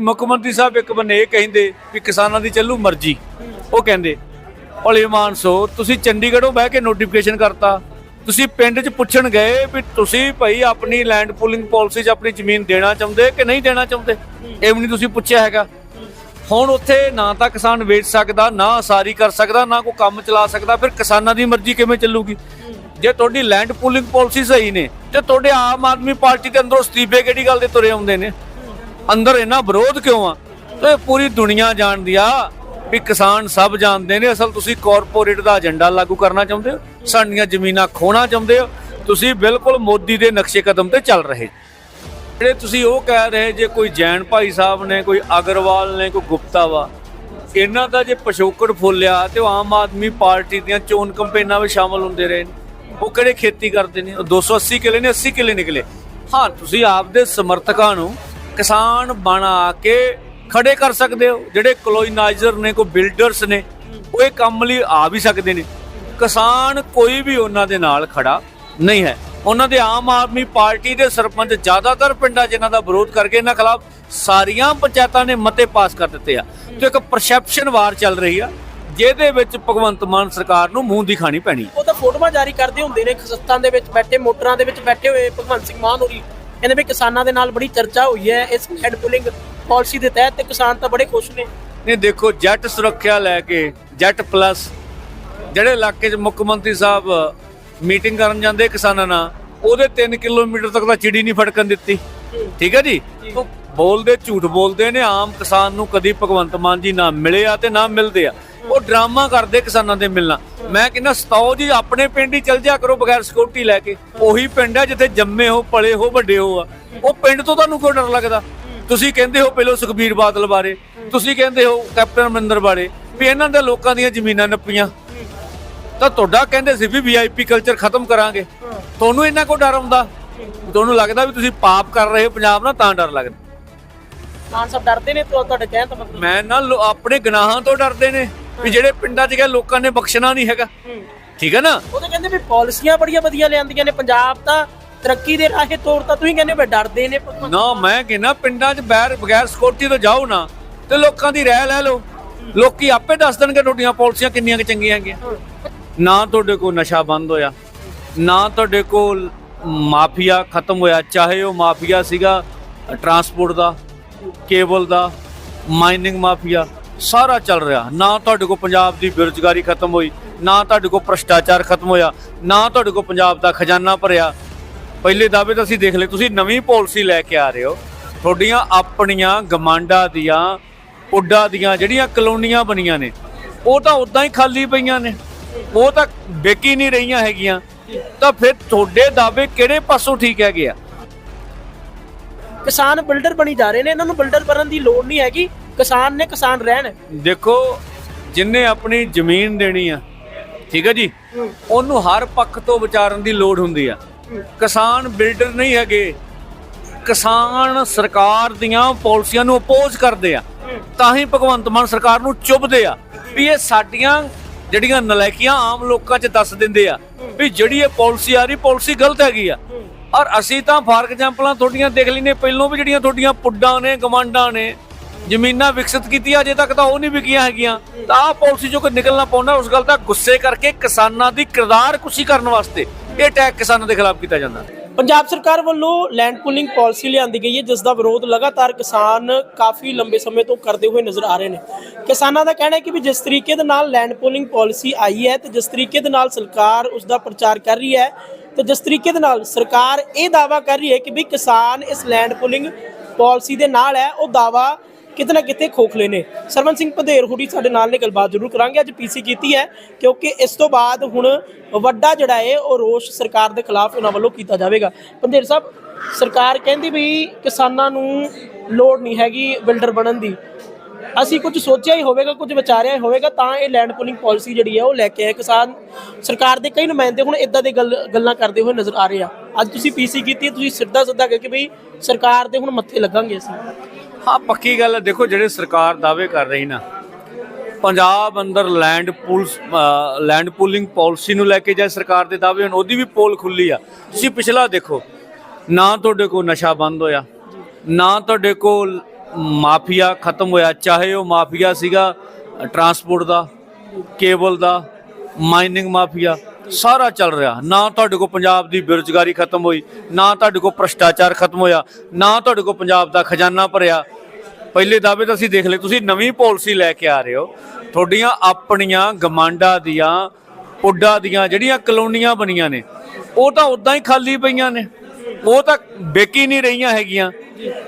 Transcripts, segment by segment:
ਮੁੱਖ ਮੰਤਰੀ ਸਾਹਿਬ ਇੱਕ ਬੰਨੇ ਇਹ ਕਹਿੰਦੇ ਵੀ ਕਿਸਾਨਾਂ ਦੀ ਚੱਲੂ ਮਰਜ਼ੀ। ਉਹ ਕਹਿੰਦੇ, ਭਲੇ ਮਾਨਸੋ, ਤੁਸੀਂ ਚੰਡੀਗੜ੍ਹੋਂ ਬਹਿ ਕੇ ਨੋਟੀਫਿਕੇਸ਼ਨ ਕਰਤਾ। ਤੁਸੀਂ ਪਿੰਡ 'ਚ ਪੁੱਛਣ ਗਏ ਵੀ ਤੁਸੀਂ ਭਾਈ ਆਪਣੀ ਲੈਂਡ ਪੂਲਿੰਗ ਪਾਲਿਸੀ 'ਚ ਆਪਣੀ ਜ਼ਮੀਨ ਦੇਣਾ ਚਾਹੁੰਦੇ ਕਿ ਨਹੀਂ ਦੇਣਾ ਚਾਹੁੰਦੇ? ਇਹ ਵੀ ਨਹੀਂ ਤੁਸੀਂ ਪੁੱਛਿਆ ਹੈਗਾ। ਹੁਣ ਉੱਥੇ ਨਾ ਤਾਂ ਕਿਸਾਨ ਵੇਚ ਸਕਦਾ, ਨਾ ਅਸਾਰੀ ਕਰ ਸਕਦਾ, ਨਾ ਕੋਈ ਕੰਮ ਚਲਾ ਸਕਦਾ, ਫਿਰ ਕਿਸਾਨਾਂ ਦੀ ਮਰਜ਼ੀ ਕਿਵੇਂ ਚੱਲੂਗੀ? ਜੇ ਤੁਹਾਡੀ ਲੈਂਡ ਪੂਲਿੰਗ ਪਾਲਿਸੀ ਸਹੀ ਨੇ, ਤੇ ਤੁਹਾਡੇ ਆਮ ਆਦਮੀ ਪਾਰਟੀ ਦੇ ਅੰਦਰੋਂ ਅਸਤੀਫੇ ਕਿਹੜੀ ਗੱਲ ਦੇ ਤੁਰੇ ਆਉਂਦੇ ਨੇ? ਅੰਦਰ ਇਹਨਾਂ ਵਿਰੋਧ ਕਿਉਂ ਆ? ਤੇ ਪੂਰੀ ਦੁਨੀਆ ਜਾਣਦੀ ਆ ਵੀ ਕਿਸਾਨ ਸਭ ਜਾਣਦੇ ਨੇ। ਅਸਲ ਤੁਸੀਂ ਕਾਰਪੋਰੇਟ ਦਾ ਏਜੰਡਾ ਲਾਗੂ ਕਰਨਾ ਚਾਹੁੰਦੇ ਹੋ, ਸਾਡੀਆਂ ਜ਼ਮੀਨਾਂ ਖੋਣਾ ਚਾਹੁੰਦੇ ਹੋ, ਤੁਸੀਂ ਬਿਲਕੁਲ ਮੋਦੀ ਦੇ ਨਕਸ਼ੇ ਕਦਮ ਤੇ ਚੱਲ ਰਹੇ। ਜਿਹੜੇ ਤੁਸੀਂ ਉਹ ਕਹਿ ਰਹੇ ਜੇ ਕੋਈ ਜੈਨ ਭਾਈ ਸਾਹਿਬ ਨੇ, ਕੋਈ ਅਗਰਵਾਲ ਨੇ, ਕੋਈ ਗੁਪਤਾ ਵਾ, ਇਹਨਾਂ ਦਾ ਜੇ ਪਿਛੋਕੜ ਫੁੱਲਿਆ ਤੇ ਉਹ ਆਮ ਆਦਮੀ ਪਾਰਟੀ ਦੀਆਂ ਚੋਣ ਕੰਪੇਨਾਂ ਵਿੱਚ ਸ਼ਾਮਲ ਹੁੰਦੇ ਰਹੇ ਨੇ। ਉਹ ਕਿਹੜੇ ਖੇਤੀ ਕਰਦੇ ਨੇ? ਉਹ 280 ਕਿਲੇ ਨੇ 80 ਕਿੱਲੇ ਨਿਕਲੇ। ਹਾਂ, ਤੁਸੀਂ ਆਪਦੇ ਸਮਰਥਕਾਂ ਨੂੰ ਕਿਸਾਨ ਬਣਾ ਕੇ ਖੜੇ ਕਰ ਸਕਦੇ ਹੋ। ਜਿਹੜੇ ਕਲੋਨਾਈਜ਼ਰ ਨੇ, ਕੋਈ ਬਿਲਡਰਸ ਨੇ, ਉਹ ਇਹ ਕੰਮ ਲਈ ਆ ਵੀ ਸਕਦੇ ਨੇ। ਕਿਸਾਨ ਕੋਈ ਵੀ ਉਹਨਾਂ ਦੇ ਨਾਲ ਖੜਾ ਨਹੀਂ ਹੈ। ਉਹਨਾਂ ਦੇ ਆਮ ਆਦਮੀ ਪਾਰਟੀ ਦੇ ਸਰਪੰਚ ਜ਼ਿਆਦਾਤਰ ਪਿੰਡਾਂ ਜਿਨ੍ਹਾਂ ਦਾ ਵਿਰੋਧ ਕਰਕੇ ਇਹਨਾਂ ਖਿਲਾਫ ਸਾਰੀਆਂ ਪੰਚਾਇਤਾਂ ਨੇ ਮਤੇ ਪਾਸ ਕਰ ਦਿੱਤੇ ਆ। ਤੇ ਇੱਕ ਪਰਸੈਪਸ਼ਨ ਵਾਰ ਚੱਲ ਰਹੀ ਆ, ਜਿਹਦੇ ਵਿੱਚ ਭਗਵੰਤ ਮਾਨ ਸਰਕਾਰ ਨੂੰ ਮੂੰਹ ਦੀ ਖਾਣੀ ਪੈਣੀ। ਉਹ ਤਾਂ ਫੋਟੋਆਂ ਜਾਰੀ ਕਰਦੇ ਹੁੰਦੇ ਨੇ, ਖਸਤਾਂ ਦੇ ਵਿੱਚ ਬੈਠੇ, ਮੋਟਰਾਂ ਦੇ ਵਿੱਚ ਬੈਠੇ ਹੋਏ ਭਗਵੰਤ ਸਿੰਘ ਮਾਨ ਹੋਰੀ। ਕਹਿੰਦੇ ਵੀ ਕਿਸਾਨਾਂ ਦੇ ਨਾਲ ਬੜੀ ਚਰਚਾ ਹੋਈ ਹੈ ਇਸ ਹੈਡ ਪੁਲਿੰਗ ਪਾਲਿਸੀ ਦੇ ਤਹਿਤ ਤੇ ਕਿਸਾਨ ਤਾਂ ਬੜੇ ਖੁਸ਼ ਨੇ। ਨੇ ਦੇਖੋ ਜੱਟ ਸੁਰੱਖਿਆ ਲੈ ਕੇ ਜੱਟ ਪਲੱਸ ਜਿਹੜੇ ਇਲਾਕੇ 'ਚ ਮੁੱਖ ਮੰਤਰੀ ਸਾਹਿਬ ਮੀਟਿੰਗ ਕਰਨ ਜਾਂਦੇ ਕਿਸਾਨਾਂ ਨਾਲ ਉਹਦੇ 3 ਕਿਲੋਮੀਟਰ ਤੱਕ ਤਾਂ ਚਿੜੀ ਨਹੀਂ ਫੜਕਣ ਦਿੱਤੀ। ਠੀਕ ਹੈ ਜੀ? ਬੋਲਦੇ ਝੂਠ ਬੋਲਦੇ ਨੇ ਆਮ ਕਿਸਾਨ ਨੂੰ ਕਦੀ ਭਗਵੰਤ ਮਾਨ ਜੀ ਨਾ ਮਿਲੇ ਆ ਤੇ ਨਾ ਮਿਲਦੇ ਆ। ਉਹ ਡਰਾਮਾ ਕਰਦੇ ਕਿਸਾਨਾਂ ਦੇ ਮਿਲਣਾ। ਮੈਂ ਕਹਿੰਦਾ ਸਤਾਓ ਜੀ ਆਪਣੇ ਪਿੰਡ ਹੀ ਚਲ ਜਾ ਕਰੋ ਬਗੈਰ ਸਿਕਿਉਰਿਟੀ ਲੈ ਕੇ। ਉਹੀ ਪਿੰਡ ਆ ਜਿੱਥੇ ਜੰਮੇ ਹੋ ਪਲੇ ਹੋ ਵੱਡੇ ਹੋ ਆ। ਉਹ ਪਿੰਡ ਤੋਂ ਤੁਹਾਨੂੰ ਕਿਉਂ ਡਰ ਲੱਗਦਾ? ਤੁਸੀਂ ਕਹਿੰਦੇ ਹੋ ਪਹਿਲਾਂ ਸੁਖਬੀਰ ਬਾਦਲ ਬਾਰੇ ਤੁਸੀਂ ਕਹਿੰਦੇ ਹੋ ਕੈਪਟਨ ਅਮਰਿੰਦਰ ਬਾਰੇ ਵੀ ਇਹਨਾਂ ਦੇ ਲੋਕਾਂ ਦੀਆਂ ਜ਼ਮੀਨਾਂ ਨੱਪੀਆਂ। ਤਾਂ ਤੁਹਾਡਾ ਕਹਿੰਦੇ ਸੀ ਵੀ ਵੀਆਈਪੀ ਕਲਚਰ ਖਤਮ ਕਰਾਂਗੇ। ਤੁਹਾਨੂੰ ਇਹਨਾਂ ਕੋ ਡਰ ਆਉਂਦਾ? ਤੁਹਾਨੂੰ ਲੱਗਦਾ ਵੀ ਤੁਸੀਂ ਪਾਪ ਕਰ ਰਹੇ ਹੋ ਪੰਜਾਬ ਨਾਲ ਤਾਂ ਡਰ ਲੱਗਦਾ। ਮਾਨ ਸਾਹਿਬ ਡਰਦੇ ਨੇ ਤੋਂ ਤੁਹਾਡੇ ਕਹਿਣ ਦਾ ਮਤਲਬ ਮੈਂ ਨਾ ਆਪਣੇ ਗੁਨਾਹਾਂ ਤੋਂ ਡਰਦੇ ਨੇ। ਵੀ ਜਿਹੜੇ ਪਿੰਡਾਂ 'ਚ ਗਏ ਲੋਕਾਂ ਨੇ ਬਖਸ਼ਣਾ ਨਹੀਂ ਹੈਗਾ। ਠੀਕ ਹੈ ਨਾ? ਉਹ ਤਾਂ ਕਹਿੰਦੇ ਵੀ ਪਾਲਿਸੀਆਂ ਬੜੀਆਂ ਵਧੀਆ ਲਿਆਂਦੀਆਂ ਨੇ ਪੰਜਾਬ ਤਾਂ ਤਰੱਕੀ ਦੇ ਰਾਹੇ ਤੋਰਤਾ ਤੁਸੀਂ ਕਹਿੰਦੇ ਵੀ ਡਰਦੇ ਨੇ ਨਾ ਮੈਂ ਕਹਿੰਦਾ ਪਿੰਡਾਂ 'ਚ ਬੈਰ ਬਗੈਰ ਸਿਕਿਉਰਿਟੀ ਤੋਂ ਜਾਓ ਨਾ ਤੇ ਲੋਕਾਂ ਦੀ ਰਹਿ ਲੈ ਲਓ। ਲੋਕੀ ਆਪੇ ਦੱਸ ਦੇਣਗੇ ਤੁਹਾਡੀਆਂ ਪਾਲਿਸੀਆਂ ਕਿੰਨੀਆਂ ਕਿ ਚੰਗੀਆਂ ਹੈਗੀਆਂ। ਨਾ ਤੁਹਾਡੇ ਕੋਲ ਨਸ਼ਾ ਬੰਦ ਹੋਇਆ ਨਾ ਤੁਹਾਡੇ ਕੋਲ ਮਾਫੀਆ ਖਤਮ ਹੋਇਆ ਚਾਹੇ ਉਹ ਮਾਫੀਆ ਸੀਗਾ ਟਰਾਂਸਪੋਰਟ ਦਾ ਕੇਬਲ ਦਾ ਮਾਈਨਿੰਗ ਮਾਫੀਆ। ਸਾਰਾ ਚੱਲ ਰਿਹਾ। ਨਾ ਤੁਹਾਡੇ ਕੋਲ ਪੰਜਾਬ ਦੀ ਬੇਰੁਜ਼ਗਾਰੀ ਖਤਮ ਹੋਈ, ਨਾ ਤੁਹਾਡੇ ਕੋਲ ਭ੍ਰਸ਼ਟਾਚਾਰ ਖਤਮ ਹੋਇਆ, ਨਾ ਤੁਹਾਡੇ ਕੋਲ ਪੰਜਾਬ ਦਾ ਖਜ਼ਾਨਾ ਭਰਿਆ। ਪਹਿਲੇ ਦਾਅਵੇ ਤਾਂ ਅਸੀਂ ਦੇਖ ਲਏ, ਤੁਸੀਂ ਨਵੀਂ ਪਾਲਿਸੀ ਲੈ ਕੇ ਆ ਰਹੇ ਹੋ। ਤੁਹਾਡੀਆਂ ਆਪਣੀਆਂ ਗਮਾਂਡਾਂ ਦੀਆਂ, ਉੱਡਾ ਦੀਆਂ ਜਿਹੜੀਆਂ ਕਲੋਨੀਆਂ ਬਣੀਆਂ ਨੇ, ਉਹ ਤਾਂ ਉਦਾਂ ਹੀ ਖਾਲੀ ਪਈਆਂ ਨੇ। ਉਹ ਤਾਂ ਵੇਕੀ ਨਹੀਂ ਰਹੀਆਂ ਹੈਗੀਆਂ। ਤਾਂ ਫਿਰ ਤੁਹਾਡੇ ਦਾਅਵੇ ਕਿਹੜੇ ਪਾਸੋਂ ਠੀਕ ਹੈਗੇ ਆ? ਕਿਸਾਨ ਬਿਲਡਰ ਬਣੀ ਜਾ ਰਹੇ ਨੇ, ਇਹਨਾਂ ਨੂੰ ਬਿਲਡਰ ਬਣਨ ਦੀ ਲੋੜ ਨਹੀਂ ਹੈਗੀ। ਕਿਸਾਨ ਨੇ ਕਿਸਾਨ ਰਹਿਣ। ਦੇਖੋ, ਜਿੰਨੇ ਆਪਣੀ ਜ਼ਮੀਨ ਦੇਣੀ ਆ, ਠੀਕ ਹੈ ਜੀ? ਉਹਨੂੰ ਹਰ ਪੱਖ ਤੋਂ ਵਿਚਾਰਨ ਦੀ ਲੋੜ ਹੁੰਦੀ ਆ। ਕਿਸਾਨ ਬਿਲਡਰ ਨਹੀਂ ਹੈਗੇ। ਕਿਸਾਨ ਸਰਕਾਰ ਦੀਆਂ ਪਾਲਿਸੀਆਂ ਨੂੰ ਅਪੋਜ਼ ਕਰਦੇ ਆ। ਤਾਂ ਹੀ ਭਗਵੰਤ ਮਾਨ ਸਰਕਾਰ ਨੂੰ ਚੁੱਭਦੇ ਆ ਵੀ ਇਹ ਸਾਡੀਆਂ ਜਿਹੜੀਆਂ ਨਲਾਇਕੀਆਂ ਆਮ ਲੋਕਾਂ 'ਚ ਦੱਸ ਦਿੰਦੇ ਆ ਵੀ ਜਿਹੜੀ ਇਹ ਪਾਲਿਸੀ ਆ ਰਹੀ, ਪਾਲਿਸੀ ਗਲਤ ਹੈਗੀ ਆ। ਔਰ ਅਸੀਂ ਤਾਂ ਫਾਰ ਐਗਜ਼ਾਮਪਲਾਂ ਤੁਹਾਡੀਆਂ ਦੇਖ ਲਈਨੇ ਪਹਿਲੋਂ ਵੀ ਜਿਹੜੀਆਂ ਤੁਹਾਡੀਆਂ ਪੁੱਡਾਂ ਨੇ, ਗਵਾਂਡਾਂ ਨੇ ਜ਼ਮੀਨਾਂ ਵਿਕਸਿਤ ਕੀਤੀਆਂ, ਅਜੇ ਤੱਕ ਤਾਂ ਉਹ ਨਹੀਂ ਵਿਕੀਆਂ ਹੈਗੀਆਂ। ਤਾਂ ਆਹ ਪਾਲਿਸੀ ਜੋ ਕੋਈ ਨਿਕਲਣਾ ਪਾਉਂਦਾ, ਉਸ ਗੱਲ ਦਾ ਗੁੱਸੇ ਕਰਕੇ ਕਿਸਾਨਾਂ ਦੀ ਕਿਰਦਾਰ ਕੁਸ਼ੀ ਕਰਨ ਵਾਸਤੇ ਇਹ ਅਟੈਕ ਕਿਸਾਨਾਂ ਦੇ ਖਿਲਾਫ ਕੀਤਾ ਜਾਂਦਾ। ਪੰਜਾਬ ਸਰਕਾਰ ਵੱਲੋਂ ਲੈਂਡ ਪੂਲਿੰਗ ਪਾਲਿਸੀ ਲਿਆਂਦੀ ਗਈ ਹੈ, ਜਿਸ ਦਾ ਵਿਰੋਧ ਲਗਾਤਾਰ ਕਿਸਾਨ ਕਾਫੀ ਲੰਬੇ ਸਮੇਂ ਤੋਂ ਕਰਦੇ ਹੋਏ ਨਜ਼ਰ ਆ ਰਹੇ ਨੇ। ਕਿਸਾਨਾਂ ਦਾ ਕਹਿਣਾ ਹੈ ਕਿ ਵੀ ਜਿਸ ਤਰੀਕੇ ਦੇ ਨਾਲ ਲੈਂਡ ਪੂਲਿੰਗ ਪਾਲਿਸੀ ਆਈ ਹੈ ਤੇ ਜਿਸ ਤਰੀਕੇ ਦੇ ਨਾਲ ਸਰਕਾਰ ਉਸ ਦਾ ਪ੍ਰਚਾਰ ਕਰ ਰਹੀ ਹੈ ਤੇ ਜਿਸ ਤਰੀਕੇ ਦੇ ਨਾਲ ਸਰਕਾਰ ਇਹ ਦਾਵਾ ਕਰ ਰਹੀ ਹੈ ਕਿ ਵੀ ਕਿਸਾਨ ਇਸ ਲੈਂਡ ਪੂਲਿੰਗ ਪਾਲਿਸੀ ਦੇ ਨਾਲ ਹੈ, ਉਹ ਦਾਵਾ ਕਿਤੇ ਨਾ ਕਿਤੇ ਖੋਖਲੇ ਨੇ। ਸਰਵਨ ਸਿੰਘ ਪੰਧੇਰ ਹੁੜੀ ਸਾਡੇ ਨਾਲ ਨੇ, ਗੱਲਬਾਤ ਜ਼ਰੂਰ ਕਰਾਂਗੇ। ਅੱਜ ਪੀਸੀ ਕੀਤੀ ਹੈ, ਕਿਉਂਕਿ ਇਸ ਤੋਂ ਬਾਅਦ ਹੁਣ ਵੱਡਾ ਜਿਹੜਾ ਹੈ ਉਹ ਰੋਸ਼ ਸਰਕਾਰ ਦੇ ਖਿਲਾਫ ਉਹਨਾਂ ਵੱਲੋਂ ਕੀਤਾ ਜਾਵੇਗਾ। ਪੰਧੇਰ ਸਾਹਿਬ, ਸਰਕਾਰ ਕਹਿੰਦੀ ਵੀ ਕਿਸਾਨਾਂ ਨੂੰ ਲੋੜ ਨਹੀਂ ਹੈਗੀ ਬਿਲਡਰ ਬਣਨ ਦੀ। ਅਸੀਂ ਕੁਝ ਸੋਚਿਆ ਹੀ ਹੋਵੇਗਾ, ਕੁਝ ਵਿਚਾਰਿਆ ਹੀ ਹੋਵੇਗਾ, ਤਾਂ ਇਹ ਲੈਂਡ ਪੂਲਿੰਗ ਪਾਲਿਸੀ ਜਿਹੜੀ ਹੈ, ਉਹ ਲੈ ਕੇ ਆਏ ਕਿਸਾਨ। ਸਰਕਾਰ ਦੇ ਕਈ ਨੁਮਾਇੰਦੇ ਹੁਣ ਇਦਾਂ ਦੇ ਗੱਲ, ਗੱਲਾਂ ਕਰਦੇ ਹੋਏ ਨਜ਼ਰ ਆ ਰਹੇ ਆ। ਅੱਜ ਤੁਸੀਂ ਪੀਸੀ ਕੀਤੀ ਤੁਸੀਂ ਸਿੱਧਾ ਸਿੱਧਾ ਕਹਿ ਕੇ ਵੀ ਸਰਕਾਰ ਦੇ ਹੁਣ ਮੱਥੇ ਲੱਗਾਂਗੇ ਅਸੀਂ। ਹਾਂ, ਪੱਕੀ ਗੱਲ ਹੈ, ਦੇਖੋ ਜਿਹੜੇ ਸਰਕਾਰ ਦਾਅਵੇ ਕਰ ਰਹੀ ਨਾ, ਪੰਜਾਬ ਅੰਦਰ land pools land pooling policy ਨੂੰ ਲੈ ਕੇ ਜੇ ਸਰਕਾਰ ਦੇ ਦਾਅਵੇ ਹਨ ਉਹਦੀ ਵੀ ਪੋਲ ਖੁੱਲੀ ਆ। ਤੁਸੀਂ ਪਿਛਲਾ ਦੇਖੋ, ਨਾ ਤੁਹਾਡੇ ਕੋਲ ਨਸ਼ਾ ਬੰਦ ਹੋਇਆ, ਨਾ ਤੁਹਾਡੇ ਕੋਲ ਮਾਫੀਆ ਖਤਮ ਹੋਇਆ, ਚਾਹੇ ਉਹ ਮਾਫੀਆ ਸੀਗਾ ਟਰਾਂਸਪੋਰਟ ਦਾ ਕੇਬਲ ਦਾ ਮਾਈਨਿੰਗ ਮਾਫੀਆ ਸਾਰਾ ਚੱਲ ਰਿਹਾ। ਨਾ ਤੁਹਾਡੇ ਕੋਲ ਪੰਜਾਬ ਦੀ ਬੇਰੁਜ਼ਗਾਰੀ ਖਤਮ ਹੋਈ, ਨਾ ਤੁਹਾਡੇ ਕੋਲ ਭ੍ਰਸ਼ਟਾਚਾਰ ਖਤਮ ਹੋਇਆ, ਨਾ ਤੁਹਾਡੇ ਕੋਲ ਪੰਜਾਬ ਦਾ ਖਜ਼ਾਨਾ ਭਰਿਆ। ਪਹਿਲੇ ਦਾਅਵੇ ਤਾਂ ਅਸੀਂ ਦੇਖ ਲਏ, ਤੁਸੀਂ ਨਵੀਂ ਪਾਲਿਸੀ ਲੈ ਕੇ ਆ ਰਹੇ ਹੋ। ਤੁਹਾਡੀਆਂ ਆਪਣੀਆਂ ਗਮਾਂਡਾਂ ਦੀਆਂ ਪੁੱਡਾ ਦੀਆਂ ਜਿਹੜੀਆਂ ਕਲੋਨੀਆਂ ਬਣੀਆਂ ਨੇ, ਉਹ ਤਾਂ ਉਦਾਂ ਹੀ ਖਾਲੀ ਪਈਆਂ ਨੇ। ਉਹ ਤਾਂ ਵੇਕੀ ਨਹੀਂ ਰਹੀਆਂ ਹੈਗੀਆਂ।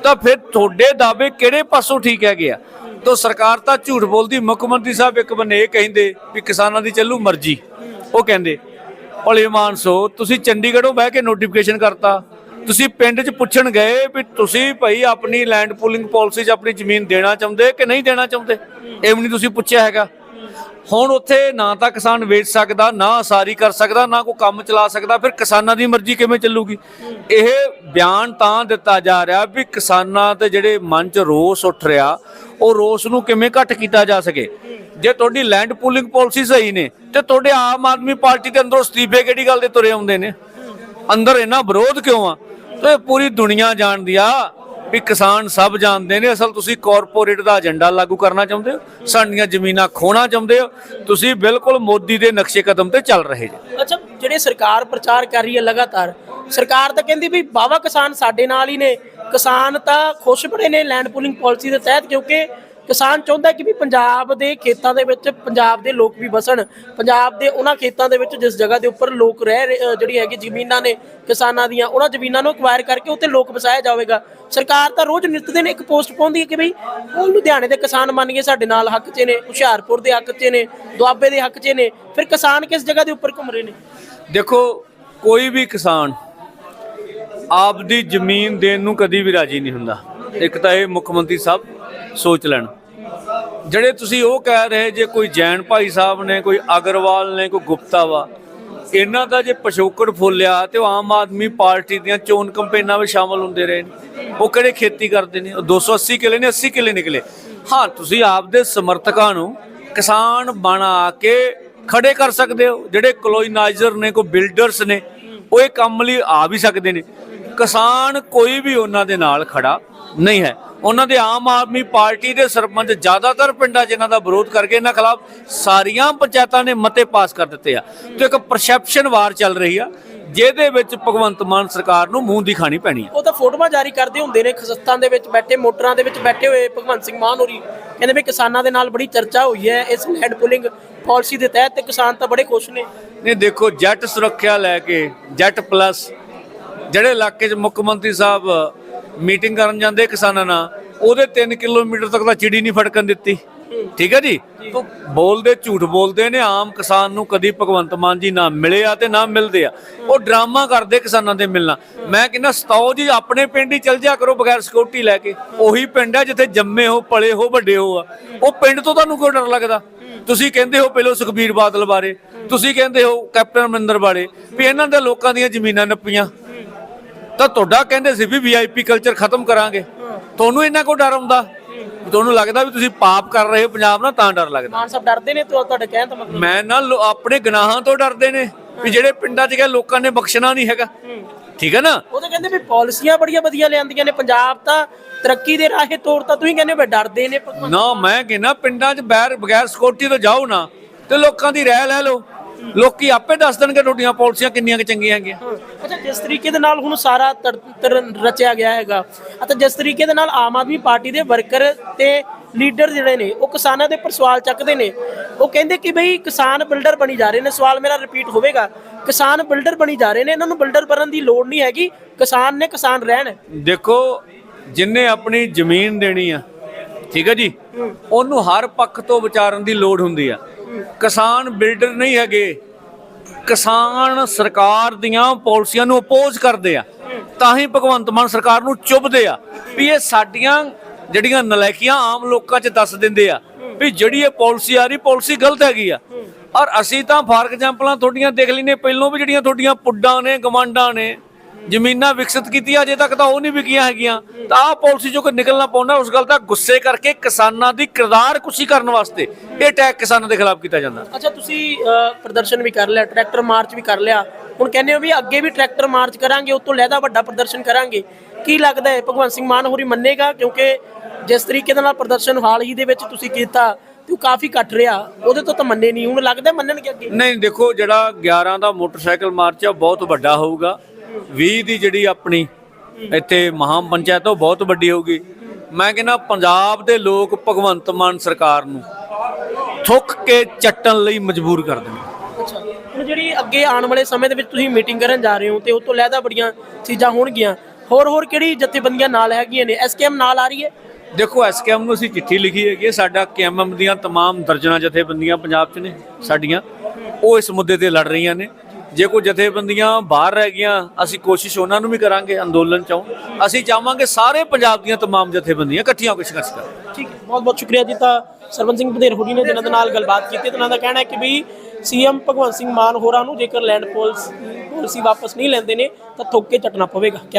ਤਾਂ ਫਿਰ ਤੁਹਾਡੇ ਦਾਅਵੇ ਕਿਹੜੇ ਪਾਸੋਂ ਠੀਕ ਹੈਗੇ ਆ? ਤਾਂ ਸਰਕਾਰ ਤਾਂ ਝੂਠ ਬੋਲਦੀ, ਮੁੱਖ ਮੰਤਰੀ ਸਾਹਿਬ ਇੱਕ ਬੰਨੇ ਇਹ ਕਹਿੰਦੇ ਵੀ ਕਿਸਾਨਾਂ ਦੀ ਚੱਲੂ ਮਰਜ਼ੀ। ਉਹ ਕਹਿੰਦੇ, ਭਲੇ ਮਾਨਸੋ ਤੁਸੀਂ ਚੰਡੀਗੜ੍ਹੋਂ ਬਹਿ ਕੇ ਨੋਟੀਫਿਕੇਸ਼ਨ ਕਰਤਾ। ਤੁਸੀਂ ਪਿੰਡ 'ਚ ਪੁੱਛਣ ਗਏ ਵੀ ਤੁਸੀਂ ਭਾਈ ਆਪਣੀ ਲੈਂਡ ਪੂਲਿੰਗ ਪਾਲਿਸੀ 'ਚ ਆਪਣੀ ਜ਼ਮੀਨ ਦੇਣਾ ਚਾਹੁੰਦੇ ਕਿ ਨਹੀਂ ਦੇਣਾ ਚਾਹੁੰਦੇ? ਇਹ ਵੀ ਨਹੀਂ ਤੁਸੀਂ ਪੁੱਛਿਆ ਹੈਗਾ। ਹੁਣ ਉੱਥੇ ਨਾ ਤਾਂ ਕਿਸਾਨ ਵੇਚ ਸਕਦਾ, ਨਾ ਅਸਾਰੀ ਕਰ ਸਕਦਾ, ਨਾ ਕੋਈ ਕੰਮ ਚਲਾ ਸਕਦਾ, ਫਿਰ ਕਿਸਾਨਾਂ ਦੀ ਮਰਜ਼ੀ ਕਿਵੇਂ ਚੱਲੂਗੀ? ਇਹ ਬਿਆਨ ਤਾਂ ਦਿੱਤਾ ਜਾ ਰਿਹਾ ਵੀ ਕਿਸਾਨਾਂ ਤੇ ਜਿਹੜੇ ਮਨ 'ਚ ਰੋਸ ਉੱਠ ਰਿਹਾ, ਉਹ ਰੋਸ ਨੂੰ ਕਿਵੇਂ ਘੱਟ ਕੀਤਾ ਜਾ ਸਕੇ? ਜੇ ਤੁਹਾਡੀ ਲੈਂਡ ਪੂਲਿੰਗ ਪਾਲਿਸੀ ਸਹੀ ਨੇ, ਤੇ ਤੁਹਾਡੇ ਆਮ ਆਦਮੀ ਪਾਰਟੀ ਦੇ ਅੰਦਰੋਂ ਅਸਤੀਫੇ ਕਿਹੜੀ ਗੱਲ ਦੇ ਤੁਰੇ ਆਉਂਦੇ ਨੇ? ਅੰਦਰ ਇਹਨਾਂ ਵਿਰੋਧ ਕਿਉਂ ਆ? ਤੇ ਪੂਰੀ ਦੁਨੀਆ ਜਾਣਦੀ ਆ ਵੀ ਕਿਸਾਨ ਸਭ ਜਾਣਦੇ ਨੇ, ਅਸਲ ਤੁਸੀਂ ਕਾਰਪੋਰੇਟ ਦਾ ਏਜੰਡਾ ਲਾਗੂ ਕਰਨਾ ਚਾਹੁੰਦੇ ਹੋ, ਸਾਡੀਆਂ ਜ਼ਮੀਨਾਂ ਖੋਣਾ ਚਾਹੁੰਦੇ ਹੋ, ਤੁਸੀਂ ਬਿਲਕੁਲ ਮੋਦੀ ਦੇ ਨਕਸ਼ੇ ਕਦਮ ਤੇ ਚੱਲ ਰਹੇ ਜੀ। ਅੱਛਾ, ਜਿਹੜੇ ਸਰਕਾਰ ਪ੍ਰਚਾਰ ਕਰ ਰਹੀ ਹੈ ਲਗਾਤਾਰ, ਸਰਕਾਰ ਤਾਂ ਕਹਿੰਦੀ ਵੀ ਬਾਵਾ ਕਿਸਾਨ ਸਾਡੇ ਨਾਲ ਹੀ ਨੇ, ਕਿਸਾਨ ਤਾਂ ਖੁਸ਼ ਬੜੇ ਨੇ ਲੈਂਡ ਪੂਲਿੰਗ ਪਾਲਿਸੀ ਦੇ ਤਹਿਤ ਕਿਉਂਕਿ ਕਿਸਾਨ ਚਾਹੁੰਦਾ ਕਿ ਵੀ ਪੰਜਾਬ ਦੇ ਖੇਤਾਂ ਦੇ ਵਿੱਚ ਪੰਜਾਬ ਦੇ ਲੋਕ ਵੀ ਵਸਣ ਪੰਜਾਬ ਦੇ ਉਹਨਾਂ ਖੇਤਾਂ ਦੇ ਵਿੱਚ ਜਿਸ ਜਗ੍ਹਾ ਦੇ ਉੱਪਰ ਲੋਕ ਰਹਿ ਰਹੇ- ਅ, ਜਿਹੜੀ ਹੈਗੀ ਜ਼ਮੀਨਾਂ ਨੇ ਕਿਸਾਨਾਂ ਦੀਆਂ ਉਹਨਾਂ ਜ਼ਮੀਨਾਂ ਨੂੰ ਐਕਵਾਇਰ ਕਰਕੇ ਉੱਥੇ ਲੋਕ ਵਸਾਇਆ ਜਾਵੇਗਾ। ਸਰਕਾਰ ਤਾਂ ਰੋਜ਼ ਨਿੱਤ ਦਿਨ ਇੱਕ ਪੋਸਟ ਪਾਉਂਦੀ ਹੈ ਕਿ ਬਈ ਲੁਧਿਆਣੇ ਦੇ ਕਿਸਾਨ ਮੰਨ ਗਏ ਸਾਡੇ ਨਾਲ ਹੱਕ 'ਚ ਨੇ ਹੁਸ਼ਿਆਰਪੁਰ ਦੇ ਹੱਕ 'ਚ ਨੇ ਦੁਆਬੇ ਦੇ ਹੱਕ 'ਚ ਨੇ ਫਿਰ ਕਿਸਾਨ ਕਿਸ ਜਗ੍ਹਾ ਦੇ ਉੱਪਰ ਘੁੰਮ ਰਹੇ ਨੇ? ਦੇਖੋ ਕੋਈ ਵੀ ਕਿਸਾਨ ਆਪ ਦੀ ਜ਼ਮੀਨ ਦੇਣ ਨੂੰ ਕਦੀ ਵੀ ਰਾਜੀ ਨਹੀਂ ਹੁੰਦਾ। ਇੱਕ ਤਾਂ ਇਹ ਮੁੱਖ ਮੰਤਰੀ ਸਾਹਿਬ ਸੋਚ ਲੈਣ। ਜਿਹੜੇ ਤੁਸੀਂ ਉਹ ਕਹਿ ਰਹੇ ਜੇ ਕੋਈ ਜੈਨ ਭਾਈ ਸਾਹਿਬ ਨੇ, ਕੋਈ ਅਗਰਵਾਲ ਨੇ, ਕੋਈ ਗੁਪਤਾ ਵਾ, ਇਹਨਾਂ ਦਾ ਜੇ ਪਿਛੋਕੜ ਫੁੱਲਿਆ ਤੇ ਉਹ ਆਮ ਆਦਮੀ ਪਾਰਟੀ ਦੀਆਂ ਚੋਣ ਕੰਪੇਨਾਂ ਵਿੱਚ ਸ਼ਾਮਲ ਹੁੰਦੇ ਰਹੇ ਨੇ। ਉਹ ਕਿਹੜੇ ਖੇਤੀ ਕਰਦੇ ਨੇ? ਉਹ 280 ਕਿਲੇ ਨੇ 80 ਕਿਲੇ ਨਿਕਲੇ। ਹਾਂ, ਤੁਸੀਂ ਆਪਦੇ ਸਮਰਥਕਾਂ ਨੂੰ ਕਿਸਾਨ ਬਣਾ ਕੇ ਖੜੇ ਕਰ ਸਕਦੇ ਹੋ। ਜਿਹੜੇ ਕਲੋਨਾਈਜ਼ਰ ਨੇ, ਕੋਈ ਬਿਲਡਰਸ ਨੇ, ਉਹ ਇਹ ਕੰਮ ਲਈ ਆ ਵੀ ਸਕਦੇ ਨੇ। ਕਿਸਾਨ ਕੋਈ ਵੀ ਉਹਨਾਂ ਦੇ ਨਾਲ ਖੜਾ ਨਹੀਂ ਹੈ। ਉਹਨਾਂ ਦੇ ਆਮ ਆਦਮੀ ਪਾਰਟੀ ਦੇ ਸਰਪੰਚ ਜ਼ਿਆਦਾਤਰ ਪਿੰਡਾਂ ਜਿਨ੍ਹਾਂ ਦਾ ਵਿਰੋਧ ਕਰਕੇ ਇਹਨਾਂ ਖਿਲਾਫ ਸਾਰੀਆਂ ਪੰਚਾਇਤਾਂ ਨੇ ਮਤੇ ਪਾਸ ਕਰ ਦਿੱਤੇ ਆ। ਤੇ ਇੱਕ ਪਰਸੈਪਸ਼ਨ ਵਾਰ ਚੱਲ ਰਹੀ ਆ ਜਿਹਦੇ ਵਿੱਚ ਭਗਵੰਤ ਮਾਨ ਸਰਕਾਰ ਨੂੰ ਮੂੰਹ ਦੀ ਖਾਣੀ ਪੈਣੀ ਆ। ਉਹ ਤਾਂ ਫੋਟੋਆਂ ਜਾਰੀ ਕਰਦੇ ਹੁੰਦੇ ਨੇ ਖਸਤਾਂ ਦੇ ਵਿੱਚ ਬੈਠੇ ਮੋਟਰਾਂ ਦੇ ਵਿੱਚ ਬੈਠੇ ਹੋਏ ਭਗਵੰਤ ਸਿੰਘ ਮਾਨ ਹੋਰੀ। ਕਹਿੰਦੇ ਵੀ ਕਿਸਾਨਾਂ ਦੇ ਨਾਲ ਬੜੀ ਚਰਚਾ ਹੋਈ ਹੈ ਇਸ ਲੈਂਡ ਪੁਲਿੰਗ ਪਾਲਿਸੀ ਦੇ ਤਹਿਤ ਤੇ ਕਿਸਾਨ ਤਾਂ ਬੜੇ ਖੁਸ਼ ਨੇ। ਨੇ ਦੇਖੋ ਜੱਟ ਸੁਰੱਖਿਆ ਲੈ ਕੇ ਜੱਟ ਪਲੱਸ ਜਿਹੜੇ ਇਲਾਕੇ 'ਚ ਮੁੱਖ ਮੰਤਰੀ ਸਾਹਿਬ ਮੀਟਿੰਗ ਕਰਨ ਜਾਂਦੇ ਕਿਸਾਨਾਂ ਨਾਲ, ਉਹਦੇ 3 ਕਿਲੋਮੀਟਰ ਤੱਕ ਤਾਂ ਚਿੜੀ ਨਹੀਂ ਫੜਕਣ ਦਿੱਤੀ। ਠੀਕ ਹੈ ਜੀ? ਤੋ ਬੋਲਦੇ ਝੂਠ ਬੋਲਦੇ ਨੇ, ਆਮ ਕਿਸਾਨ ਨੂੰ ਕਦੀ ਭਗਵੰਤ ਮਾਨ ਜੀ ਨਾ ਮਿਲੇ ਆ ਤੇ ਨਾ ਮਿਲਦੇ ਆ। ਉਹ ਡਰਾਮਾ ਕਰਦੇ ਕਿਸਾਨਾਂ ਦੇ ਮਿਲਣਾ। ਮੈਂ ਕਹਿੰਦਾ ਸਤਾਓ ਜੀ, ਆਪਣੇ ਪਿੰਡ ਹੀ ਚਲ ਜਾ ਕਰੋ ਬਗੈਰ ਸਿਕਿਉਰਿਟੀ ਲੈ ਕੇ। ਉਹੀ ਪਿੰਡ ਆ ਜਿੱਥੇ ਜੰਮੇ ਹੋ, ਪਲੇ ਹੋ, ਵੱਡੇ ਹੋ ਆ। ਉਹ ਪਿੰਡ ਤੋਂ ਤੁਹਾਨੂੰ ਕੋਈ ਡਰ ਲੱਗਦਾ? ਤੁਸੀਂ ਕਹਿੰਦੇ ਹੋ ਪਹਿਲੋ ਸੁਖਬੀਰ ਬਾਦਲ ਬਾਰੇ। ਤੁਸੀਂ ਕਹਿੰਦੇ ਹੋ ਕੈਪਟਨ ਅਮਰਿੰਦਰ ਬਾਰੇ। ਵੀ ਇਹਨਾਂ ਦੇ ਲੋਕਾਂ ਦੀਆਂ ਜ਼ਮੀਨਾਂ ਨੱਪੀਆਂ। ਤਾਂ ਤੁਹਾਡਾ ਕਹਿੰਦੇ ਸੀ ਵੀ ਵੀਆਈਪੀ ਕਲਚਰ ਖਤਮ ਕਰਾਂਗੇ। ਤੁਹਾਨੂੰ ਇਹਨਾਂ ਕੋ ਡਰ ਆਉਂਦਾ? ਤੁਹਾਨੂੰ ਲੱਗਦਾ ਵੀ ਤੁਸੀਂ ਪਾਪ ਕਰ ਰਹੇ ਹੋ ਪੰਜਾਬ ਨਾਲ ਤਾਂ ਡਰ ਲੱਗਦਾ। ਮਾਨ ਸਾਹਿਬ ਡਰਦੇ ਨੇ ਤੁਹਾ- ਤੁਹਾਡਾ ਕਹਿਣ ਮਤਲਬ? ਮੈਂ ਨਾ ਆਪਣੇ ਗੁਨਾਹਾਂ ਤੋਂ ਡਰਦੇ ਨੇ ਵੀ ਜਿਹੜੇ ਪਿੰਡਾਂ 'ਚ ਗਏ ਲੋਕਾਂ ਨੇ ਬਖਸ਼ਣਾ ਨਹੀਂ ਹੈਗਾ। ਠੀਕ ਹੈ ਨਾ? ਉਹ ਤਾਂ ਕਹਿੰਦੇ ਵੀ ਪਾਲਿਸੀਆਂ ਬੜੀਆਂ ਵਧੀਆ ਲਿਆਂਦੀਆਂ ਨੇ ਪੰਜਾਬ ਤਾਂ ਤਰੱਕੀ ਦੇ ਰਾਹੇ ਤੋਰਤਾ ਤੁਸੀਂ ਕਹਿੰਦੇ ਵੀ ਡਰਦੇ ਨੇ। ਨਾ ਮੈਂ ਕਹਿੰਦਾ ਪਿੰਡਾਂ 'ਚ ਬੈਰ ਬਗੈਰ ਸਿਕਿਉਰਿਟੀ ਤੋਂ ਜਾਓ ਨਾ ਤੇ ਲੋਕਾਂ ਦੀ ਰਹਿ ਲੈ ਲਓ। ਲੋਕੀ ਆਪੇ ਦੱਸ ਦੇਣਗੇ ਤੁਹਾਡੀਆਂ ਪਾਲਿਸੀਆਂ ਕਿੰਨੀਆਂ ਕਿ ਚੰਗੀਆਂ ਹੈਗੀਆਂ। ਅੱਛਾ ਜਿਸ ਤਰੀਕੇ ਦੇ ਨਾਲ ਹੁਣ ਸਾਰਾ ਤੰਤਰ ਰਚਿਆ ਗਿਆ ਹੈਗਾ ਅਤੇ ਜਿਸ ਤਰੀਕੇ ਦੇ ਨਾਲ ਆਮ ਆਦਮੀ ਪਾਰਟੀ ਦੇ ਵਰਕਰ ਤੇ ਲੀਡਰ ਜਿਹੜੇ ਨੇ ਉਹ ਕਿਸਾਨਾਂ ਦੇ ਉੱਪਰ ਸਵਾਲ ਚੱਕਦੇ ਨੇ। ਉਹ ਕਹਿੰਦੇ ਕਿ ਬਈ ਕਿਸਾਨ ਬਿਲਡਰ ਬਣੀ ਜਾ ਰਹੇ ਨੇ ਸਵਾਲ ਮੇਰਾ ਰਿਪੀਟ ਹੋਵੇਗਾ। ਕਿਸਾਨ ਬਿਲਡਰ ਬਣੀ ਜਾ ਰਹੇ ਨੇ ਇਹਨਾਂ ਨੂੰ ਬਿਲਡਰ ਬਣਨ ਦੀ ਲੋੜ ਨਹੀਂ ਹੈਗੀ ਕਿਸਾਨ ਨੇ ਕਿਸਾਨ ਰਹਿਣ। ਦੇਖੋ ਜਿੰਨੇ ਆਪਣੀ ਜ਼ਮੀਨ ਦੇਣੀ ਆ ਠੀਕ ਹੈ ਜੀ ਉਹਨੂੰ ਹਰ ਪੱਖ ਤੋਂ ਵਿਚਾਰਨ ਦੀ ਲੋੜ ਹੁੰਦੀ ਆ। ਕਿਸਾਨ ਬਿਲਡਰ ਨਹੀਂ ਹੈਗੇ। ਕਿਸਾਨ ਸਰਕਾਰ ਦੀਆਂ ਪਾਲਿਸੀਆਂ ਨੂੰ ਅਪੋਜ਼ ਕਰਦੇ ਆ। ਤਾਂ ਹੀ ਭਗਵੰਤ ਮਾਨ ਸਰਕਾਰ ਨੂੰ ਚੁੱਭਦੇ ਆ ਵੀ ਇਹ ਸਾਡੀਆਂ ਜਿਹੜੀਆਂ ਨਲਾਇਕੀਆਂ ਆਮ ਲੋਕਾਂ 'ਚ ਦੱਸ ਦਿੰਦੇ ਆ ਵੀ ਜਿਹੜੀ ਇਹ ਪਾਲਿਸੀ ਆ ਰਹੀ, ਪਾਲਿਸੀ ਗਲਤ ਹੈਗੀ ਆ। ਔਰ ਅਸੀਂ ਤਾਂ ਫਾਰ ਐਗਜ਼ਾਮਪਲਾਂ ਤੁਹਾਡੀਆਂ ਦੇਖ ਲੈਨੇ ਪਹਿਲੋਂ ਵੀ ਜਿਹੜੀਆਂ ਤੁਹਾਡੀਆਂ ਪੁੱਡਾਂ ਨੇ, ਗਵਾਂਡਾਂ ਨੇ ਜ਼ਮੀਨਾਂ ਵਿਕਸਿਤ ਕੀਤੀਆਂ ਅਜੇ ਤੱਕ ਤਾਂ ਉਹ ਨਹੀਂ ਵਿਕੀਆਂ ਹੈਗੀਆਂ। ਤਾਂ ਆਹ ਪਾਲਿਸੀ ਜੋ ਕੋਈ ਨਿਕਲਣਾ ਪਾਉਂਦਾ ਉਸ ਗੱਲ ਦਾ ਗੁੱਸੇ ਕਰਕੇ ਕਿਸਾਨਾਂ ਦੀ ਕਿਰਦਾਰ ਕੁਸ਼ੀ ਕਰਨ ਵਾਸਤੇ ਇਹ ਅਟੈਕ ਕਿਸਾਨਾਂ ਦੇ ਖਿਲਾਫ ਕੀਤਾ ਜਾਂਦਾ। ਅੱਛਾ ਤੁਸੀਂ ਅ, ਪ੍ਰਦਰਸ਼ਨ ਵੀ ਕਰ ਲਿਆ ਟਰੈਕਟਰ ਮਾਰਚ ਵੀ ਕਰ ਲਿਆ। ਹੁਣ ਕਹਿੰਦੇ ਹੋ ਵੀ ਅੱਗੇ ਵੀ ਟਰੈਕਟਰ ਮਾਰਚ ਕਰਾਂਗੇ ਉਸ ਤੋਂ ਲਹਿਦਾ ਵੱਡਾ ਪ੍ਰਦਰਸ਼ਨ ਕਰਾਂਗੇ। ਕੀ ਲੱਗਦਾ ਹੈ? ਭਗਵੰਤ ਸਿੰਘ ਮਾਨ ਹੋਰੀ ਮੰਨੇਗਾ? ਕਿਉਂਕਿ ਜਿਸ ਤਰੀਕੇ ਦੇ ਨਾਲ ਪ੍ਰਦਰਸ਼ਨ ਹਾਲ ਹੀ ਦੇ ਵਿੱਚ ਤੁਸੀਂ ਕੀਤਾ ਤੇ ਉਹ ਕਾਫੀ ਘੱਟ ਰਿਹਾ। ਉਹਦੇ ਤੋਂ ਤਾਂ ਮੰਨੇ ਨਹੀਂ। ਹੁਣ ਲੱਗਦਾ ਮੰਨਣਗੇ ਅੱਗੇ? ਨਹੀਂ ਦੇਖੋ ਜਿਹੜਾ 11 ਦਾ ਮੋਟਰਸਾਈਕਲ ਮਾਰਚ ਆ ਬਹੁਤ ਵੱਡਾ ਹੋਊਗਾ। 20 ਦੀ ਜਿਹੜੀ ਆਪਣੀ ਇੱਥੇ ਮਹਾਂ ਪੰਚਾਇਤ ਆ, ਉਹ ਬਹੁਤ ਵੱਡੀ ਹੋਊਗੀ ਮੈਂ ਕਹਿੰਦਾ ਪੰਜਾਬ ਦੇ ਲੋਕ ਭਗਵੰਤ ਮਾਨ ਸਰਕਾਰ ਨੂੰ ਥੁੱਕ ਕੇ ਚੱਟਣ ਲਈ ਮਜਬੂਰ ਕਰ ਦੇਣਗੇ ਅੱਛਾ ਹੁਣ ਜਿਹੜੀ ਅੱਗੇ ਆਉਣ ਵਾਲੇ ਸਮੇਂ ਦੇ ਵਿੱਚ ਤੁਸੀਂ ਮੀਟਿੰਗ ਕਰਨ ਜਾ ਰਹੇ ਹੋ ਤੇ ਉਸ ਤੋਂ ਲਹਿਦਾ ਬੜੀਆਂ ਚੀਜ਼ਾਂ ਹੋਣਗੀਆਂ ਹੋਰ ਹੋਰ ਕਿਹੜੀ ਜਥੇਬੰਦੀਆਂ ਨਾਲ ਹੈਗੀਆਂ ਨੇ ਐਸਕੇਐਮ ਨਾਲ ਆ ਰਹੀ ਹੈ ਦੇਖੋ ਐਸਕੇਐਮ ਨੂੰ ਅਸੀਂ ਚਿੱਠੀ ਲਿਖੀ ਹੈਗੀ ਹੈ ਸਾਡਾ ਕੇਐਮਐਮ ਦੀਆਂ तमाम ਦਰਜਨਾਂ ਜਥੇਬੰਦੀਆਂ ਪੰਜਾਬ 'ਚ ਨੇ ਸਾਡੀਆਂ ਉਹ ਇਸ ਮੁੱਦੇ ਤੇ ਲੜ ਰਹੀਆਂ ਨੇ ਜੇ ਕੋਈ ਜਥੇਬੰਦੀਆਂ ਬਾਹਰ ਰਹਿ ਗਈਆਂ ਅਸੀਂ ਕੋਸ਼ਿਸ਼ ਉਹਨਾਂ ਨੂੰ ਵੀ ਕਰਾਂਗੇ ਅੰਦੋਲਨ 'ਚ ਆਉਣ ਅਸੀਂ ਚਾਹਾਂਗੇ ਸਾਰੇ ਪੰਜਾਬ ਦੀਆਂ तमाम ਜਥੇਬੰਦੀਆਂ ਇਕੱਠੀਆਂ ਕੋਈ ਸੰਘਰਸ਼ ਕਰਨ ਠੀਕ ਹੈ ਬਹੁਤ ਬਹੁਤ ਸ਼ੁਕਰੀਆ ਜੀ ਤਾਂ ਸਰਵਨ ਸਿੰਘ ਬਧੇਰ ਹੋਰੀ ਨੇ ਜਿਨ੍ਹਾਂ ਦੇ ਨਾਲ ਗੱਲਬਾਤ ਕੀਤੀ ਤੇ ਉਹਨਾਂ ਦਾ ਕਹਿਣਾ ਹੈ ਕਿ ਵੀ ਸੀਐਮ ਭਗਵੰਤ ਸਿੰਘ ਮਾਨ ਹੋਰਾਂ ਨੂੰ ਜੇਕਰ ਲੈਂਡ ਪੋਲਸ ਪਾਲਿਸੀ ਵਾਪਸ ਨਹੀਂ ਲੈਂਦੇ ਨੇ ਤਾਂ ਥੁੱਕ ਕੇ ਚੱਟਣਾ ਪਵੇਗਾ ਕਿਆ